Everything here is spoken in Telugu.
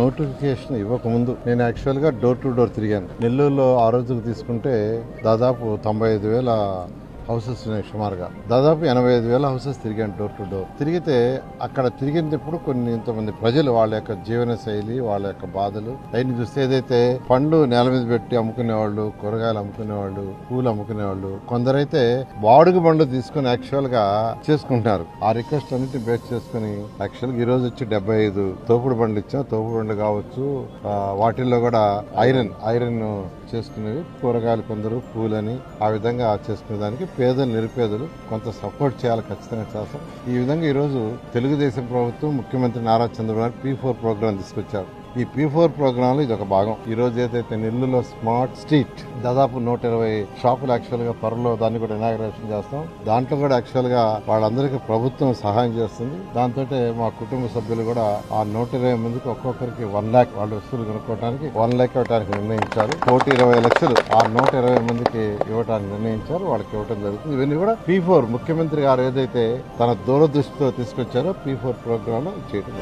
నోటిఫికేషన్ ఇవ్వకముందు నేను యాక్చువల్గా డోర్ టు డోర్ తిరిగాను. నెల్లూరులో ఆ రోజుకు తీసుకుంటే దాదాపు తొంభై ఐదు వేల హౌసెస్ ఉన్నాయి సుమారుగా. దాదాపు ఎనభై ఐదు వేల హౌసెస్ తిరిగాను డోర్ టు డోర్ తిరిగితే అక్కడ తిరిగినప్పుడు కొన్ని ఇంతమంది ప్రజలు వాళ్ళ యొక్క జీవన శైలి వాళ్ళ యొక్క బాధలు. అయిన చూస్తే ఏదైతే పండ్లు నేల మీద పెట్టి అమ్ముకునే వాళ్ళు కూరగాయలు అమ్ముకునే వాళ్ళు పూలు అమ్ముకునే వాళ్ళు కొందరైతే బాడుగు బండ్లు తీసుకుని యాక్చువల్గా చేసుకుంటున్నారు. ఆ రిక్వెస్ట్ అన్నిటి బేస్ చేసుకుని యాక్చువల్ ఈ రోజు వచ్చి డెబ్బై ఐదు తోపుడు బండ్లు ఇచ్చాం. తోపుడు బండ్లు కావచ్చు వాటిల్లో కూడా ఐరన్ ఐరన్ చేసుకునేవి కూరగాయలు కొందరు పూలని ఆ విధంగా చేసుకునే దానికి పేదలు నిరుపేదలు కొంత సపోర్ట్ చేయాలి ఖచ్చితంగా చేస్తాం. ఈ విధంగా ఈరోజు తెలుగుదేశం ప్రభుత్వం ముఖ్యమంత్రి Nara Chandrababu P four program తీసుకొచ్చారు. ఈ పీ ఫోర్ ప్రోగ్రామ్లో ఇది ఒక భాగం. ఈ రోజు ఏదైతే నెల్లూరులో స్మార్ట్ స్ట్రీట్ దాదాపు నూట ఇరవై షాపులు యాక్చువల్గా త్వరలో దాన్ని కూడా ఇనాగ్రేషన్ చేస్తాం. దాంట్లో కూడా యాక్చువల్గా వాళ్ళందరికీ ప్రభుత్వం సహాయం చేస్తుంది. దాంతో మా కుటుంబ సభ్యులు కూడా ఆ నూట ఇరవై మందికి ఒక్కొక్కరికి వన్ లాక్ వాళ్ళ వస్తువులు కొనుక్కోవడానికి వన్ లాక్ ఇవ్వడానికి నిర్ణయించారు. కోటి ఇరవై లక్షలు ఆ నూట ఇరవై మందికి ఇవ్వడానికి నిర్ణయించారు. వాళ్ళకి ఇవ్వడం జరుగుతుంది. ఇవన్నీ కూడా పీ ఫోర్ ముఖ్యమంత్రి గారు ఏదైతే తన దూరదృష్టితో తీసుకొచ్చారో పీ ఫోర్ ప్రోగ్రామ్లో చేయడం